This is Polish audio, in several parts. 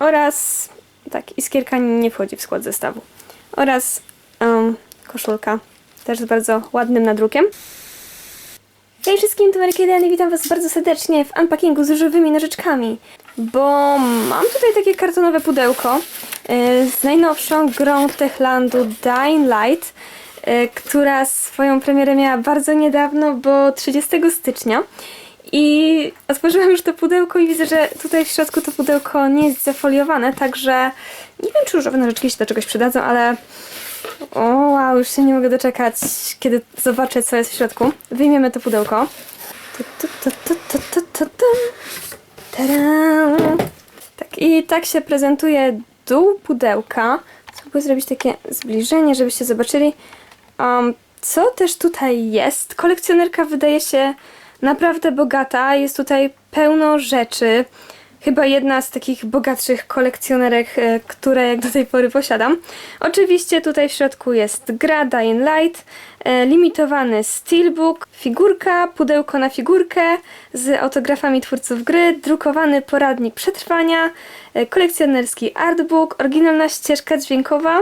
oraz tak, iskierka nie wchodzi w skład zestawu. Oraz em, koszulka, też z bardzo ładnym nadrukiem. Hej wszystkim, to Marykedian i witam Was bardzo serdecznie w unpackingu z różowymi nożyczkami, bo mam tutaj takie kartonowe pudełko y, z najnowszą grą Techlandu Dying Light, y, która swoją premierę miała bardzo niedawno, bo 30 stycznia. I otworzyłam już to pudełko i widzę, że tutaj w środku to pudełko nie jest zafoliowane, także nie wiem, czy różowe nożyczki się do czegoś przydadzą, ale o wow, już się nie mogę doczekać, kiedy zobaczę, co jest w środku. Wyjmiemy to pudełko. Tak, i tak się prezentuje dół pudełka. Spróbuję zrobić takie zbliżenie, żebyście zobaczyli, um, co też tutaj jest. Kolekcjonerka wydaje się naprawdę bogata. Jest tutaj pełno rzeczy. Chyba jedna z takich bogatszych kolekcjonerek, e, które jak do tej pory posiadam. Oczywiście tutaj w środku jest gra Dying Light, e, limitowany steelbook, figurka, pudełko na figurkę z autografami twórców gry, drukowany poradnik przetrwania, e, kolekcjonerski artbook, oryginalna ścieżka dźwiękowa,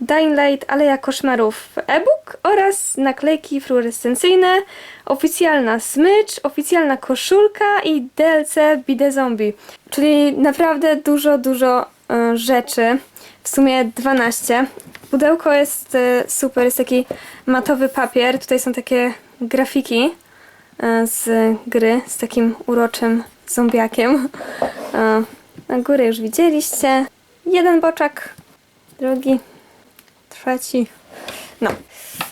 Dying Light Aleja Koszmarów e-book oraz naklejki fluorescencyjne, oficjalna smycz, oficjalna koszulka i DLC Bide Zombie. Czyli naprawdę dużo, dużo e, rzeczy. W sumie 12. Pudełko jest e, super, jest taki matowy papier. Tutaj są takie grafiki e, z gry z takim uroczym zombiakiem. Na górę już widzieliście. Jeden boczek, drugi, trzeci. No,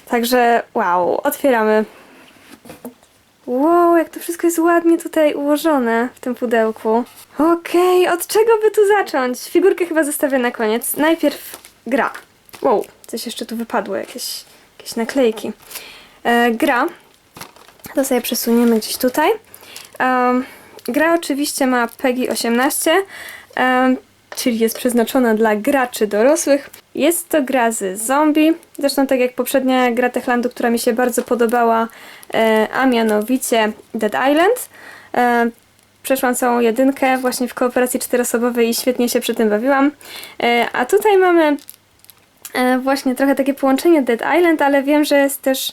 także wow, otwieramy. Wow, jak to wszystko jest ładnie tutaj ułożone w tym pudełku. Okej, od czego by tu zacząć? Figurkę chyba zostawię na koniec. Najpierw gra. Wow, coś jeszcze tu wypadło, jakieś, jakieś naklejki. E, gra. To sobie przesuniemy gdzieś tutaj. Um, gra oczywiście ma PEGI 18, em, czyli jest przeznaczona dla graczy dorosłych. Jest to gra z zombie, zresztą tak jak poprzednia gra Techlandu, która mi się bardzo podobała, e, a mianowicie Dead Island. E, przeszłam całą jedynkę właśnie w kooperacji czteroosobowej i świetnie się przy tym bawiłam. E, a tutaj mamy właśnie trochę takie połączenie Dead Island, ale wiem, że jest też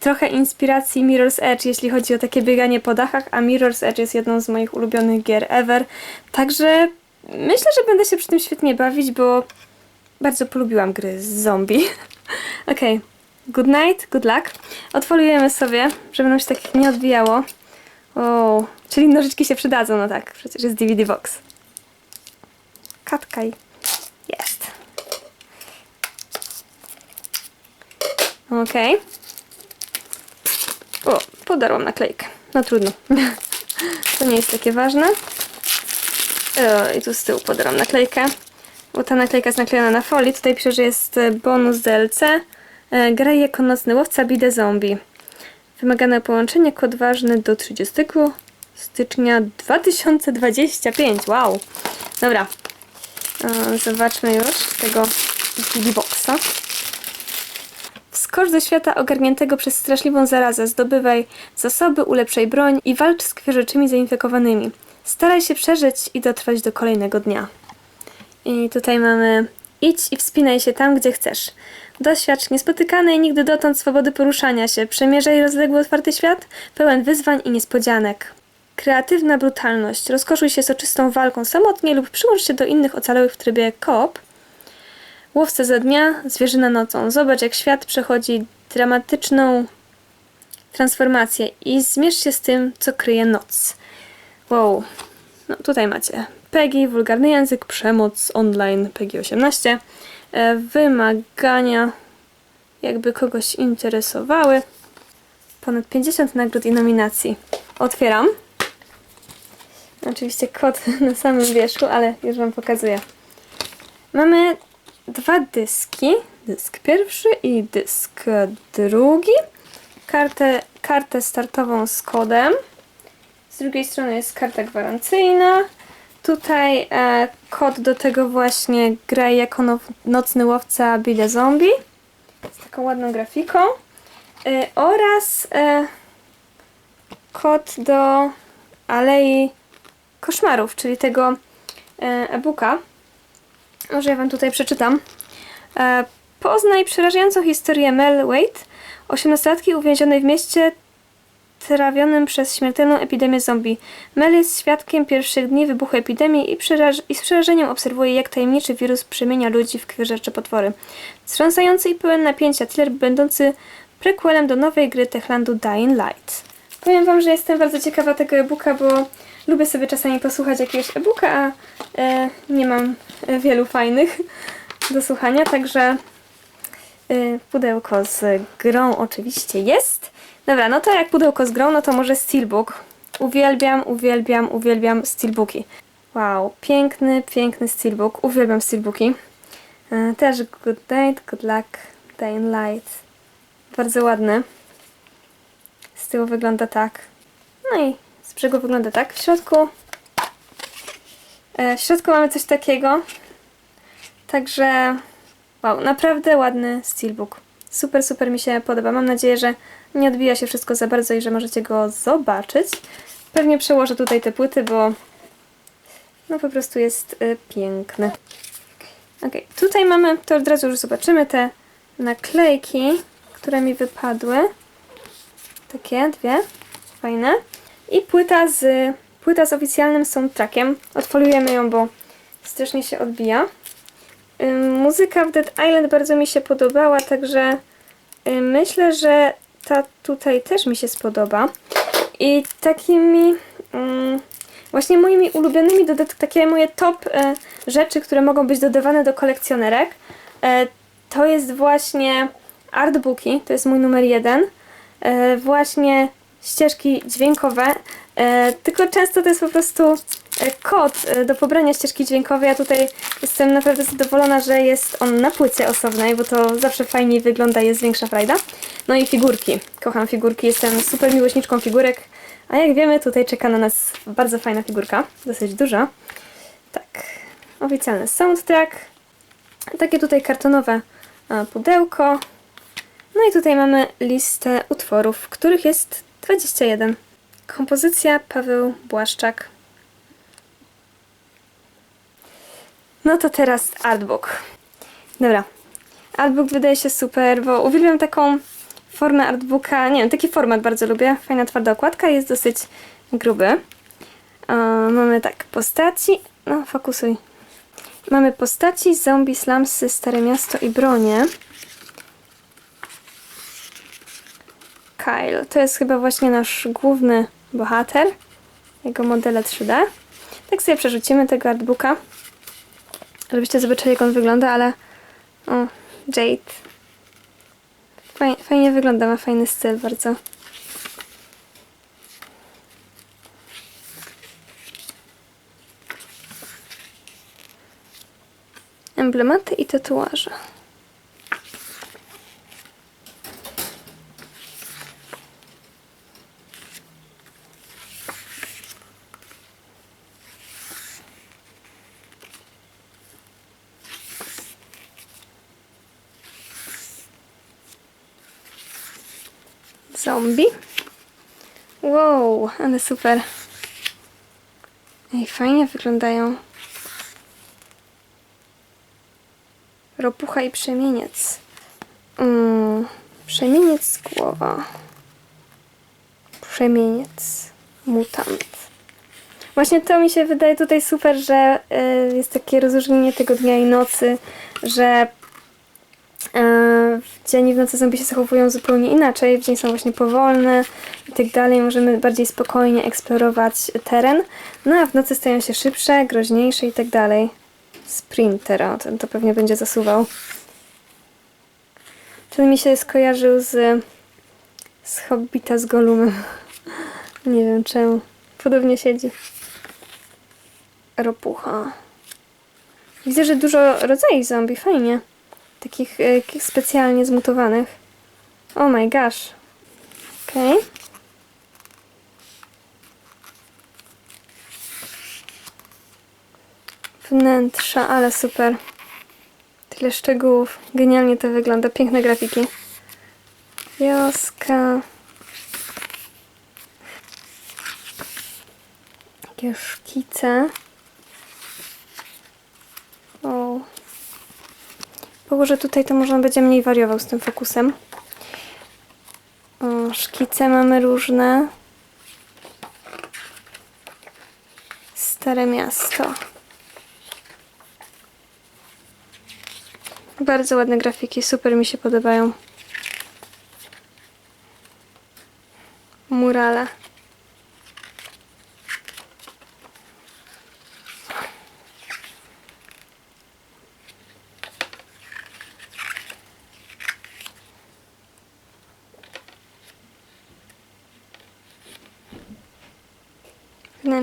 trochę inspiracji Mirror's Edge, jeśli chodzi o takie bieganie po dachach, a Mirror's Edge jest jedną z moich ulubionych gier ever. Także myślę, że będę się przy tym świetnie bawić, bo bardzo polubiłam gry z zombie. Okej, good night, good luck. Otworujemy sobie, żeby nam się tak nie odbijało. O, czyli nożyczki się przydadzą, no tak, przecież jest DVD box. Katkaj. Jest. Okej. O, podarłam naklejkę. No trudno. to nie jest takie ważne. O, I tu z tyłu podarłam naklejkę. Bo ta naklejka jest naklejona na folii. Tutaj pisze, że jest e, bonus DLC. E, Graj jako nocny łowca Bide Zombie. Wymagane połączenie, kod ważny do 30 stycznia 2025. Wow. Dobra. E, Zobaczmy już tego DVD boxa. Wskocz do świata ogarniętego przez straszliwą zarazę, zdobywaj zasoby, ulepszaj broń i walcz z krwiożyczymi zainfekowanymi. Staraj się przeżyć i dotrwać do kolejnego dnia. I tutaj mamy idź i wspinaj się tam, gdzie chcesz. Doświadcz niespotykanej nigdy dotąd swobody poruszania się. Przemierzaj rozległy otwarty świat, pełen wyzwań i niespodzianek. Kreatywna brutalność. Rozkoszuj się soczystą walką samotnie lub przyłącz się do innych ocalałych w trybie koop. Łowca za dnia, zwierzyna nocą. Zobacz, jak świat przechodzi dramatyczną transformację i zmierz się z tym, co kryje noc. Wow. No tutaj macie PEGI, wulgarny język, przemoc online, PEGI 18. E, Wymagania, jakby kogoś interesowały. Ponad 50 nagród i nominacji. Otwieram. Oczywiście kod na samym wierzchu, ale już Wam pokazuję. Mamy dwa dyski. Dysk pierwszy i dysk drugi. Kartę, kartę startową z kodem. Z drugiej strony jest karta gwarancyjna. Tutaj e, kod do tego właśnie graj jako now, nocny łowca Bide Zombie. Z taką ładną grafiką. E, oraz e, kod do Alei Koszmarów, czyli tego e, e-booka, Może ja wam tutaj przeczytam. E, poznaj przerażającą historię Mel Wade, osiemnastolatki uwięzionej w mieście trawionym przez śmiertelną epidemię zombie. Mel jest świadkiem pierwszych dni wybuchu epidemii i, przeraż- i z przerażeniem obserwuje, jak tajemniczy wirus przemienia ludzi w krwiożercze potwory. Wstrząsający i pełen napięcia thriller będący prequelem do nowej gry Techlandu Dying Light. Powiem wam, że jestem bardzo ciekawa tego e-booka, bo lubię sobie czasami posłuchać jakiegoś e-booka, a e, nie mam e, wielu fajnych do słuchania, także y, pudełko z grą oczywiście jest. Dobra, no to jak pudełko z grą, no to może Steelbook. Uwielbiam, uwielbiam, uwielbiam Steelbooki. Wow, piękny, piękny Steelbook. Uwielbiam Steelbooki. E, Też Good Night, Good Luck, Day and Light. Bardzo ładny. Z tyłu wygląda tak. No i z brzegu wygląda tak. W środku e, w środku mamy coś takiego. Także wow, naprawdę ładny steelbook. Super, super mi się podoba. Mam nadzieję, że nie odbija się wszystko za bardzo i że możecie go zobaczyć. Pewnie przełożę tutaj te płyty, bo no po prostu jest y, piękny. Ok, tutaj mamy, to od razu już zobaczymy te naklejki, które mi wypadły. Takie dwie, fajne. I płyta z, płyta z oficjalnym soundtrackiem. Odfoliujemy ją, bo strasznie się odbija. Ym, Muzyka w Dead Island bardzo mi się podobała, także y, myślę, że ta tutaj też mi się spodoba. I takimi ym, właśnie moimi ulubionymi, dodat- takie moje top e, rzeczy, które mogą być dodawane do kolekcjonerek, e, to jest właśnie artbooki, to jest mój numer jeden. E, właśnie ścieżki dźwiękowe, tylko często to jest po prostu kod e, do pobrania ścieżki dźwiękowej. Ja tutaj jestem naprawdę zadowolona, że jest on na płycie osobnej, bo to zawsze fajniej wygląda, jest większa frajda. No i figurki. Kocham figurki, jestem super miłośniczką figurek. A jak wiemy, tutaj czeka na nas bardzo fajna figurka, dosyć duża. Tak, oficjalny soundtrack. Takie tutaj kartonowe e, pudełko. No i tutaj mamy listę utworów, których jest 21. Kompozycja Paweł Błaszczak. No to teraz artbook. Dobra. Artbook wydaje się super, bo uwielbiam taką formę artbooka. Nie wiem, taki format bardzo lubię. Fajna twarda okładka, jest dosyć gruby. E, mamy tak, postaci. No, fokusuj. Mamy postaci, zombie, slumsy, Stare Miasto i bronie. Kyle. To jest chyba właśnie nasz główny bohater. Jego modele 3D. Tak sobie przerzucimy tego artbooka. Żebyście zobaczyli jak on wygląda, ale... O, Jade. Fajnie, fajnie wygląda, ma fajny styl bardzo. Emblematy i tatuaże. Zombie. Wow, ale super. Ej, fajnie wyglądają. Ropucha i przemieniec. Mm, przemieniec głowa. Przemieniec. Mutant. Właśnie to mi się wydaje tutaj super, że y, jest takie rozróżnienie tego dnia i nocy, że e, w dzień i w nocy zombie się zachowują zupełnie inaczej. W dzień są właśnie powolne i tak dalej. Możemy bardziej spokojnie eksplorować teren. No a w nocy stają się szybsze, groźniejsze i tak dalej. Sprinter, o, ten to pewnie będzie zasuwał. Ten mi się skojarzył z, z Hobbita z Golumem. Nie wiem czemu. Podobnie siedzi. Ropucha. Widzę, że dużo rodzajów zombie, fajnie. Takich e, k- specjalnie zmutowanych. Oh my gosh. Okej. Wnętrza, ale super. Tyle szczegółów. Genialnie to wygląda. Piękne grafiki. Wioska. Takie szkice. O, położę tutaj, to może on będzie mniej wariował z tym fokusem. O, szkice mamy różne. Stare miasto. Bardzo ładne grafiki, super mi się podobają. Murale.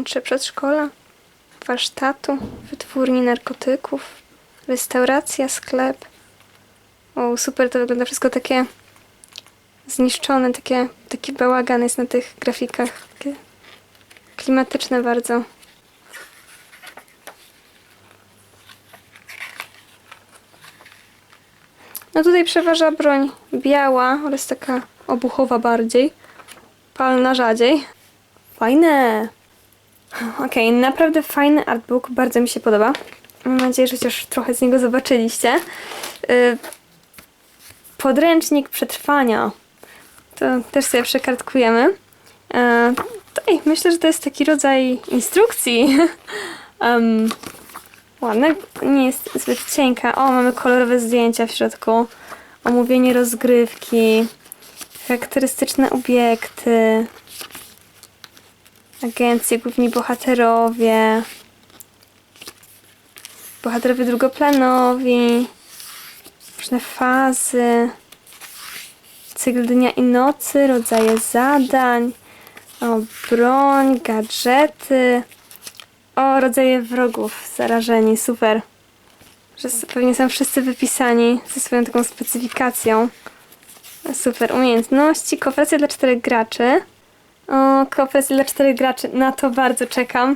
Wnętrze przedszkola, warsztatu, wytwórni narkotyków, restauracja, sklep. O, super to wygląda wszystko takie zniszczone, takie, taki bałagan jest na tych grafikach. Takie klimatyczne bardzo. No tutaj przeważa broń biała oraz taka obuchowa bardziej. Palna rzadziej. Fajne! Okej, naprawdę fajny artbook, bardzo mi się podoba. Mam nadzieję, że chociaż trochę z niego zobaczyliście. Y, Podręcznik przetrwania. To też sobie przekartkujemy. E, Tutaj myślę, że to jest taki rodzaj instrukcji. um, ładne, nie jest zbyt cienka. O, mamy kolorowe zdjęcia w środku. Omówienie rozgrywki. Charakterystyczne obiekty. Agencje, główni bohaterowie. Bohaterowie drugoplanowi. Różne fazy. Cykl dnia i nocy, rodzaje zadań. O, broń, gadżety. O, rodzaje wrogów, zarażeni, super. Że pewnie są wszyscy wypisani ze swoją taką specyfikacją. Super, umiejętności, kooperacja dla czterech graczy. O, kooperacja dla czterech graczy, na to bardzo czekam,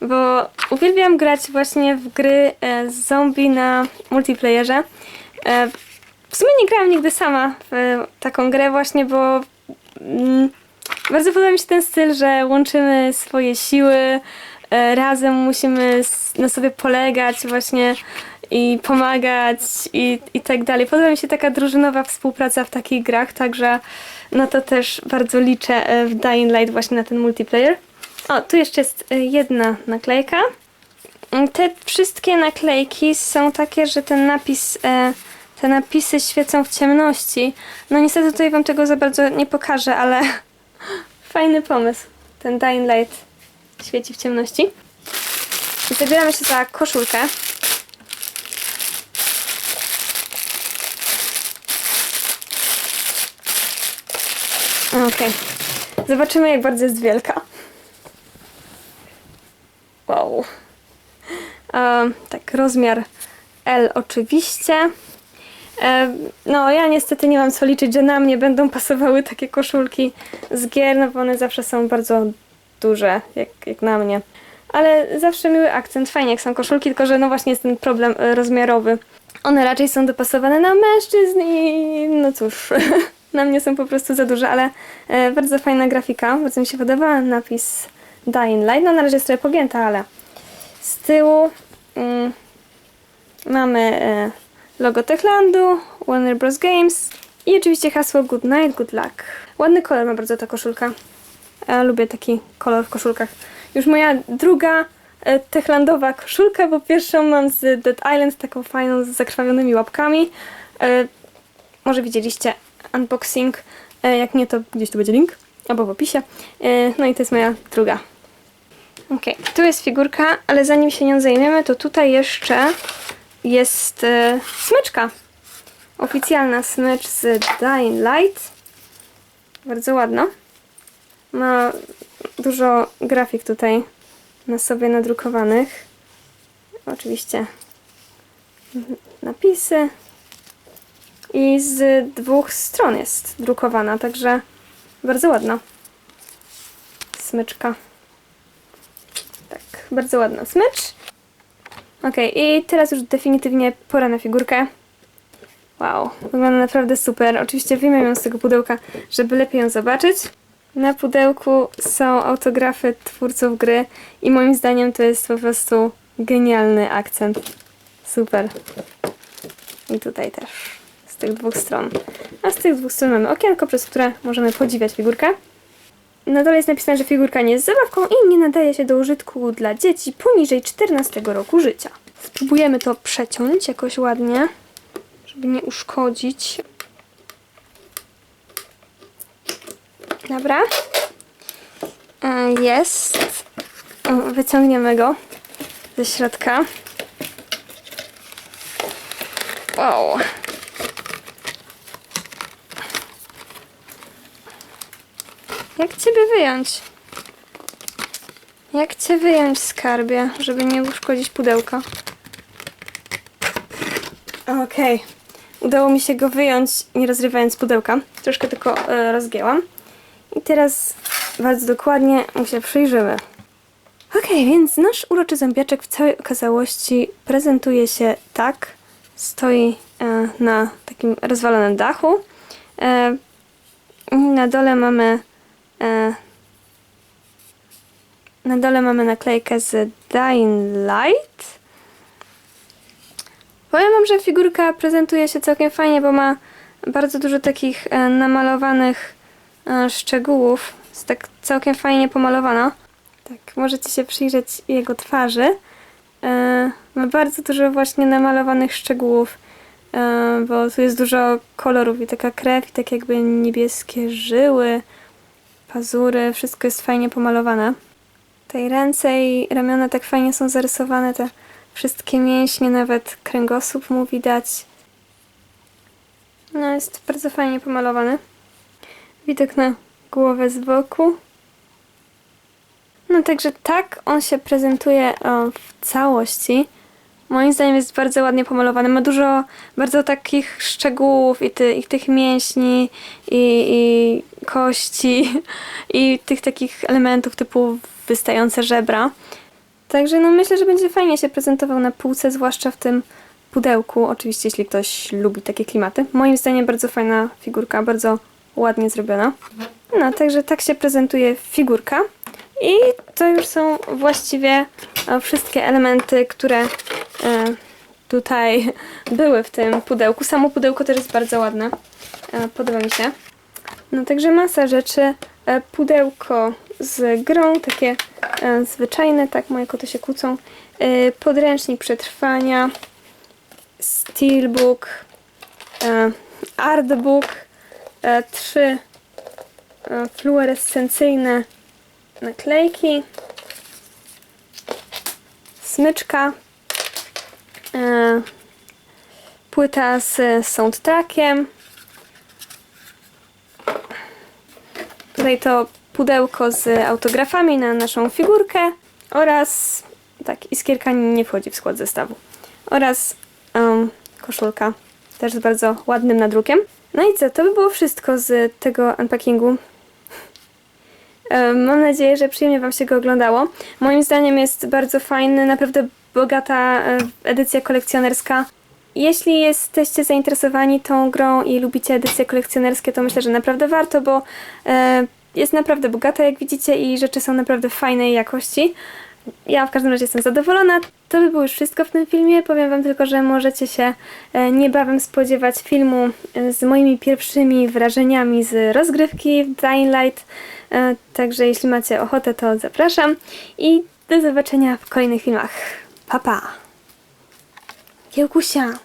bo uwielbiam grać właśnie w gry e, z zombie na multiplayerze. E, w sumie nie grałam nigdy sama w e, taką grę właśnie, bo mm, bardzo podoba mi się ten styl, że łączymy swoje siły, e, razem musimy na sobie polegać właśnie i pomagać i, i tak dalej. Podoba mi się taka drużynowa współpraca w takich grach, także no to też bardzo liczę e, w Dying Light właśnie na ten multiplayer. O, tu jeszcze jest e, jedna naklejka. Mm, Te wszystkie naklejki są takie, że ten napis, e, te napisy świecą w ciemności. No niestety tutaj wam tego za bardzo nie pokażę, ale fajny pomysł. Ten Dying Light świeci w ciemności. Zabieramy się za koszulkę. Okej. Zobaczymy, jak bardzo jest wielka. Wow. Em, tak, rozmiar L oczywiście. Em, no, ja niestety nie mam co liczyć, że na mnie będą pasowały takie koszulki z gier, no bo one zawsze są bardzo duże, jak, jak na mnie. Ale zawsze miły akcent, fajnie jak są koszulki, tylko że no właśnie jest ten problem e, rozmiarowy. One raczej są dopasowane na mężczyzn i no cóż, na mnie są po prostu za duże, ale e, bardzo fajna grafika, bardzo mi się podoba napis Dying Light, no na razie jest trochę pogięta, ale z tyłu mm, mamy e, logo Techlandu, Warner Bros. Games i oczywiście hasło Good Night, Good Luck. Ładny kolor ma bardzo ta koszulka. Ja lubię taki kolor w koszulkach. Już moja druga e, techlandowa koszulka, bo pierwszą mam z Dead Island, taką fajną z zakrwawionymi łapkami. E, może widzieliście unboxing. E, jak nie, to gdzieś tu będzie link, albo w opisie. E, no i to jest moja druga. Okej, tu jest figurka, ale zanim się nią zajmiemy, to tutaj jeszcze jest e, smyczka. Oficjalna smycz z Dying Light. Bardzo ładna. Ma dużo grafik tutaj na sobie nadrukowanych. Oczywiście napisy. I z dwóch stron jest drukowana, także bardzo ładna. Smyczka. Tak, bardzo ładna smycz. Ok, i teraz już definitywnie pora na figurkę. Wow, wygląda naprawdę super. Oczywiście wyjmę ją z tego pudełka, żeby lepiej ją zobaczyć. Na pudełku są autografy twórców gry i moim zdaniem to jest po prostu genialny akcent. Super. I tutaj też. Tych dwóch stron. A z tych dwóch stron mamy okienko, przez które możemy podziwiać figurkę. Na dole jest napisane, że figurka nie jest zabawką i nie nadaje się do użytku dla dzieci poniżej 14 roku życia. Spróbujemy to przeciąć jakoś ładnie, żeby nie uszkodzić. Dobra. E, Jest. Wyciągniemy go ze środka. Wow. Jak ciebie wyjąć? Jak cię wyjąć, skarbie, żeby nie uszkodzić pudełka? Okej. Udało mi się go wyjąć, nie rozrywając pudełka. Troszkę tylko e, rozgięłam. I teraz bardzo dokładnie mu się przyjrzymy. Okej, więc nasz uroczy zębiaczek w całej okazałości prezentuje się tak. Stoi e, na takim rozwalonym dachu. E, na dole mamy na dole mamy naklejkę z Dying Light. Powiem wam, że figurka prezentuje się całkiem fajnie, bo ma bardzo dużo takich e, namalowanych e, szczegółów. Jest tak całkiem fajnie pomalowana. Tak, możecie się przyjrzeć jego twarzy. E, ma bardzo dużo właśnie namalowanych szczegółów, e, bo tu jest dużo kolorów i taka krew, i tak jakby niebieskie żyły, pazury, wszystko jest fajnie pomalowane. Tej ręce i ramiona tak fajnie są zarysowane, te wszystkie mięśnie, nawet kręgosłup mu widać. No, jest bardzo fajnie pomalowany. Widok na głowę z boku. No także tak on się prezentuje w całości. Moim zdaniem jest bardzo ładnie pomalowany. Ma dużo bardzo takich szczegółów i, ty, i tych mięśni, i, i kości, i tych takich elementów typu wystające żebra. Także no myślę, że będzie fajnie się prezentował na półce, zwłaszcza w tym pudełku. Oczywiście, jeśli ktoś lubi takie klimaty. Moim zdaniem bardzo fajna figurka, bardzo ładnie zrobiona. No, także tak się prezentuje figurka. I to już są właściwie e, wszystkie elementy, które tutaj były w tym pudełku. Samo pudełko też jest bardzo ładne. E, Podoba mi się. No także masa rzeczy. E, Pudełko z grą, takie e, zwyczajne, tak moje koty się kłócą. E, Podręcznik przetrwania. Steelbook. e, Artbook. e, Trzy e, fluorescencyjne naklejki. Smyczka. E, Płyta z soundtrackiem. Tutaj to pudełko z autografami na naszą figurkę oraz tak, iskierka nie wchodzi w skład zestawu. Oraz em, koszulka też z bardzo ładnym nadrukiem. No i co, to by było wszystko z tego unpackingu. Mam nadzieję, że przyjemnie Wam się go oglądało. Moim zdaniem jest bardzo fajny, naprawdę bogata e, edycja kolekcjonerska. Jeśli jesteście zainteresowani tą grą i lubicie edycje kolekcjonerskie, to myślę, że naprawdę warto, bo e, jest naprawdę bogata, jak widzicie, i rzeczy są naprawdę fajnej jakości. Ja w każdym razie jestem zadowolona. To by było już wszystko w tym filmie. Powiem Wam tylko, że możecie się e, niebawem spodziewać filmu z moimi pierwszymi wrażeniami z rozgrywki w Dying Light. Także jeśli macie ochotę, to zapraszam. I do zobaczenia w kolejnych filmach. 爸爸，有故乡。